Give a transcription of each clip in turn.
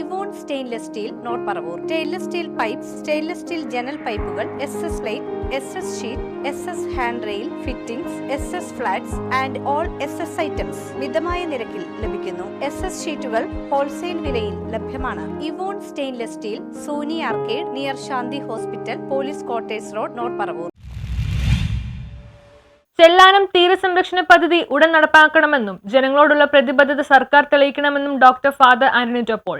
Evon stainless steel north Paravur. Stainless steel pipe stainless steel ജനൽ പൈപ്പുകൾ S S light S S sheet S S hand rail fittings S S flats and all S S items മിതമായ നിരക്കിൽ ലഭിക്കുന്നു. S S ഷീറ്റുകൾ wholesale വിലയിൽ ലഭ്യമാണ്. Evon stainless steel Soni arcade near Shanti hospital police quarters road north Paravur. Chellanam തീരസംരക്ഷണ പദ്ധതി ഉടൻ നടപ്പാക്കണമെന്നും ജനങ്ങളോടുള്ള പ്രതിബദ്ധത സർക്കാർ തെളിയിക്കണമെന്നും ഡോക്ടർ ഫാദർ ആന്റണി ടോപ്പോൾ.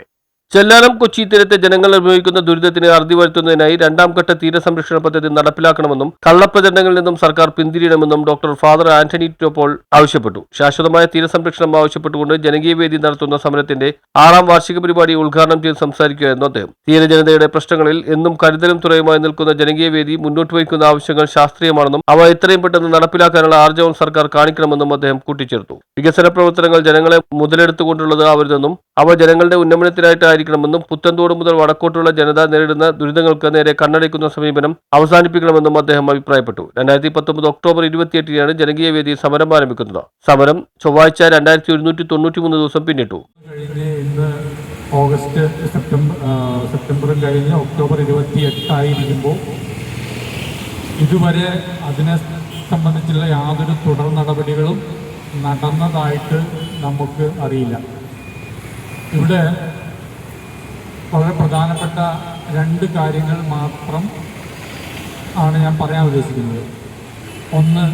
ചെല്ലാനം കൊച്ചി തീരത്തെ ജനങ്ങൾ അനുഭവിക്കുന്ന ദുരിതത്തിന് അറുതി വരുത്തുന്നതിനായി രണ്ടാം ഘട്ട തീരസംരക്ഷണ പദ്ധതി നടപ്പിലാക്കണമെന്നും കള്ളപ്രചരണങ്ങളിൽ നിന്നും സർക്കാർ പിന്തിരിയണമെന്നും ഡോക്ടർ ഫാദർ ആന്റണി ടോപ്പോൾ ആവശ്യപ്പെട്ടു. ശാശ്വതമായ തീരസംരക്ഷണം ആവശ്യപ്പെട്ടുകൊണ്ട് ജനകീയ വേദി നടത്തുന്ന സമരത്തിന്റെ ആറാം വാർഷിക പരിപാടി ഉദ്ഘാടനം ചെയ്ത് സംസാരിക്കുകയായിരുന്നു അദ്ദേഹം. തീരജനതയുടെ പ്രശ്നങ്ങളിൽ എന്നും കരുതലും തുറയുമായി നിൽക്കുന്ന ജനകീയ വേദി മുന്നോട്ട് വയ്ക്കുന്ന ആവശ്യങ്ങൾ ശാസ്ത്രീയമാണെന്നും അവ എത്രയും പെട്ടെന്ന് നടപ്പിലാക്കാനുള്ള ആർജവം സർക്കാർ കാണിക്കണമെന്നും അദ്ദേഹം കൂട്ടിച്ചേർത്തു. വികസന പ്രവർത്തനങ്ങൾ ജനങ്ങളെ മുതലെടുത്തുകൊണ്ടുള്ളത് ആവരുതെന്നും അവ ജനങ്ങളുടെ ഉന്നമനത്തിനായിട്ടായിരിക്കണമെന്നും പുത്തൻതോട് മുതൽ വടക്കോട്ടുള്ള ജനത നേരിടുന്ന ദുരിതങ്ങൾക്ക് നേരെ കണ്ണടയ്ക്കുന്ന സമീപനം അവസാനിപ്പിക്കണമെന്നും അദ്ദേഹം അഭിപ്രായപ്പെട്ടു. രണ്ടായിരത്തി പത്തൊമ്പത് ഒക്ടോബർ ഇരുപത്തിയെട്ടിനാണ് ജനകീയ വേദി സമരം ആരംഭിക്കുന്നത്. സമരം ചൊവ്വാഴ്ച രണ്ടായിരത്തി ഒരുന്നൂറ്റി തൊണ്ണൂറ്റി മൂന്ന് ദിവസം പിന്നിട്ടു. ഓഗസ്റ്റ് സെപ്റ്റംബർ സെപ്റ്റംബറും കഴിഞ്ഞ് ഒക്ടോബർ ഇരുപത്തി എട്ടായിരിക്കുമ്പോൾ ഇതുവരെ അതിനെ സംബന്ധിച്ചുള്ള യാതൊരു തുടർ നടപടികളും നടന്നതായിട്ട് നമുക്ക് അറിയില്ല. ഇവിടെ വളരെ പ്രധാനപ്പെട്ട രണ്ട് കാര്യങ്ങൾ മാത്രം ആണ് ഞാൻ പറയാൻ ഉദ്ദേശിക്കുന്നത്. ഒന്ന്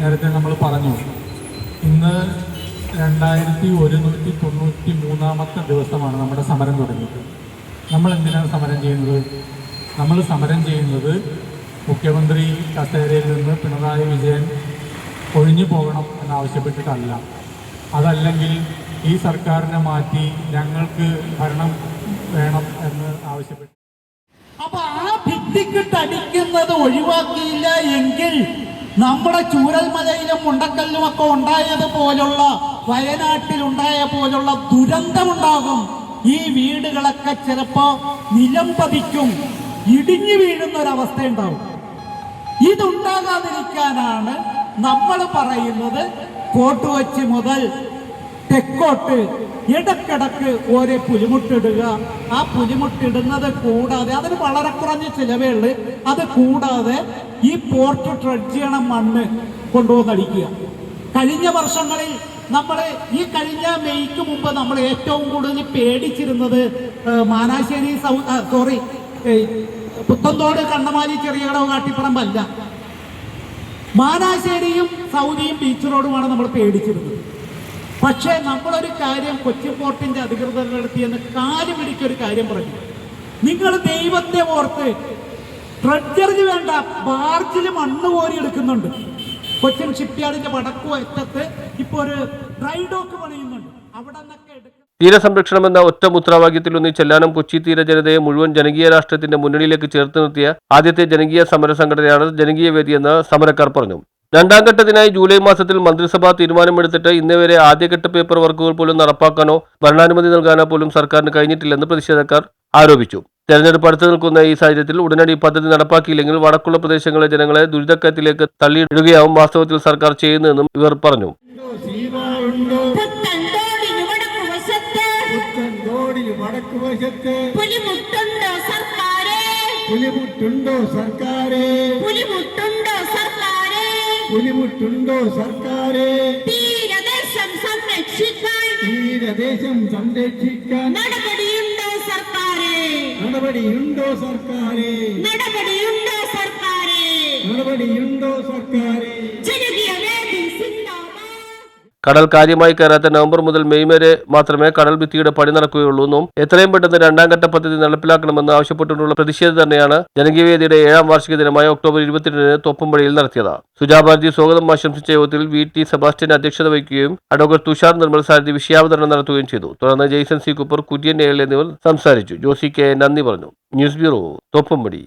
നേരത്തെ നമ്മൾ പറഞ്ഞു ഇന്ന് രണ്ടായിരത്തി ഒരുന്നൂറ്റി തൊണ്ണൂറ്റി മൂന്നാമത്തെ ദിവസമാണ് നമ്മുടെ സമരം തുടങ്ങിയത്. നമ്മൾ എന്തിനാണ് സമരം ചെയ്യുന്നത്? നമ്മൾ സമരം ചെയ്യുന്നത് മുഖ്യമന്ത്രി കസേരയിൽ നിന്ന് പിണറായി വിജയൻ ഒഴിഞ്ഞു പോകണം എന്നാവശ്യപ്പെട്ടിട്ടല്ല അതല്ലെങ്കിൽ ഈ സർക്കാരിനെ മാറ്റി ഞങ്ങൾക്ക് ഭരണം വേണം എന്ന് ആവശ്യപ്പെട്ടു. അപ്പൊ ആ ഭിത്തിക്ക് തടിക്കുന്നത് ഒഴിവാക്കിയില്ല എങ്കിൽ നമ്മുടെ ചൂരൽമലയിലും മുണ്ടക്കല്ലും ഒക്കെ ഉണ്ടായതുപോലുള്ള വയനാട്ടിൽ ഉണ്ടായ പോലുള്ള ദുരന്തമുണ്ടാകും. ഈ വീടുകളൊക്കെ ചിലപ്പോ നിലം പതിക്കും ഇടിഞ്ഞു വീഴുന്ന ഒരവസ്ഥ ഉണ്ടാവും ഇതുണ്ടാകാതിരിക്കാനാണ് നമ്മൾ പറയുന്നത് കോട്ടുവച്ചി മുതൽ തെക്കോട്ട് ഇടക്കിടക്ക് ഓരോ പുലിമുട്ടിടുക. ആ പുലിമുട്ടിടുന്നത് കൂടാതെ അതിന് വളരെ കുറഞ്ഞ ചിലവേ ഉള്ളു. അത് കൂടാതെ ഈ പോർട്ട് ട്രെഡ് ചെയ്യണ മണ്ണ് കൊണ്ടുവന്നടിക്കുക കഴിഞ്ഞ വർഷങ്ങളിൽ നമ്മൾ ഈ കഴിഞ്ഞ മെയ്ക്ക് മുമ്പ് നമ്മൾ ഏറ്റവും കൂടുതൽ പേടിച്ചിരുന്നത് മാനാശ്ശേരി സൗ സോറി പുത്തന്തോട് കണ്ണമാലി ചെറിയകടവ് കാട്ടിപ്പറമ്പല്ല മാനാശ്ശേരിയും സൗദിയും ബീച്ച് റോഡുമാണ് നമ്മൾ പേടിച്ചിരുന്നത്. പക്ഷേ നമ്മളൊരു കാര്യം കൊച്ചി പോർട്ടിന്റെ അധികൃതരുടെ അടുത്ത് എന്ന് കാര്യം പിടിക്കൊരു കാര്യം പറഞ്ഞു. നിങ്ങൾ ദൈവത്തെ ഓർത്ത് ട്രഡ്ജറിന് വേണ്ട ബാർജിൽ മണ്ണ് കോരി എടുക്കുന്നുണ്ട്. കൊച്ചിൻ ഷിപ്പ്യാർഡിന്റെ വടക്കു അറ്റത്ത് ഇപ്പൊ ഒരു ഡ്രൈ ഡോക്ക് പണിയുന്നുണ്ട്. അവിടെ നിന്നൊക്കെ തീരസംരക്ഷണം എന്ന ഒറ്റ മുദ്രാവാക്യത്തിലൊന്നി ചെല്ലാനം കൊച്ചി തീര ജനതയെ മുഴുവൻ ജനകീയ രാഷ്ട്രത്തിന്റെ മുന്നണിയിലേക്ക് ചേർത്ത് നിർത്തിയ ആദ്യത്തെ ജനകീയ സമര സംഘടനയാണ് ജനകീയ വേദി എന്ന് സമരക്കാർ പറഞ്ഞു. രണ്ടാം ഘട്ടത്തിനായി ജൂലൈ മാസത്തിൽ മന്ത്രിസഭ തീരുമാനമെടുത്തിട്ട് ഇന്നേ വരെ ആദ്യഘട്ട പേപ്പർ വർക്കുകൾ പോലും നടപ്പാക്കാനോ ഭരണാനുമതി നൽകാനോ പോലും സർക്കാരിന് കഴിഞ്ഞിട്ടില്ലെന്ന് പ്രതിഷേധക്കാർ ആരോപിച്ചു. തെരഞ്ഞെടുപ്പ് അടുത്തു നിൽക്കുന്ന ഈ സാഹചര്യത്തിൽ ഉടനടി പദ്ധതി നടപ്പാക്കിയില്ലെങ്കിൽ വടക്കുള്ള പ്രദേശങ്ങളിലെ ജനങ്ങളെ ദുരിതക്കത്തിലേക്ക് തള്ളിയിടുകയാവും വാസ്തവത്തിൽ സർക്കാർ ചെയ്യുന്നതെന്നും ഇവർ പറഞ്ഞു. പുലിമുട്ടുണ്ടോ സർക്കാരേ? പുലിമുട്ടുണ്ടോ സർക്കാരെ? പുലിമുട്ടുണ്ടോ സർക്കാരേ? തീരദേശം സംരക്ഷിക്കാൻ തീരദേശം സംരക്ഷിക്കാൻ നടപടിയുണ്ടോ സർക്കാരേ? നടപടിയുണ്ടോ സർക്കാരെ? നടപടിയുണ്ടോ സർക്കാരേ? നടപടിയുണ്ടോ സർക്കാരെ? ജനകീയ കടൽ കാര്യമായി കയറാത്ത നവംബർ മുതൽ മെയ് വരെ മാത്രമേ കടൽ ഭിത്തിയുടെ പണി നടക്കുകയുള്ളൂ എന്നും എത്രയും പെട്ടെന്ന് രണ്ടാം ഘട്ട പദ്ധതി നടപ്പിലാക്കണമെന്ന് ആവശ്യപ്പെട്ടുകൊണ്ടുള്ള പ്രതിഷേധം തന്നെയാണ് ജനകീയവേദിയുടെ ഏഴാം വാർഷിക ദിനമായ ഒക്ടോബർ ഇരുപത്തിരണ്ടിന് തോപ്പുംപടിയിൽ നടത്തിയത്. സുജാഭാരതി സ്വാഗതം ആശംസിച്ച യോഗത്തിൽ വി ടി സെബാസ്റ്റ്യൻ അധ്യക്ഷത വഹിക്കുകയും അഡ്വക്കേറ്റ് തുഷാർ നിർമ്മൽ സാരഥി വിഷയാവതരണം നടത്തുകയും ചെയ്തു. തുടർന്ന് Jason C Cooper Kurian L എന്നിവർ സംസാരിച്ചു. ജോസി കെ നന്ദി പറഞ്ഞു. News bureau Thoppumpady.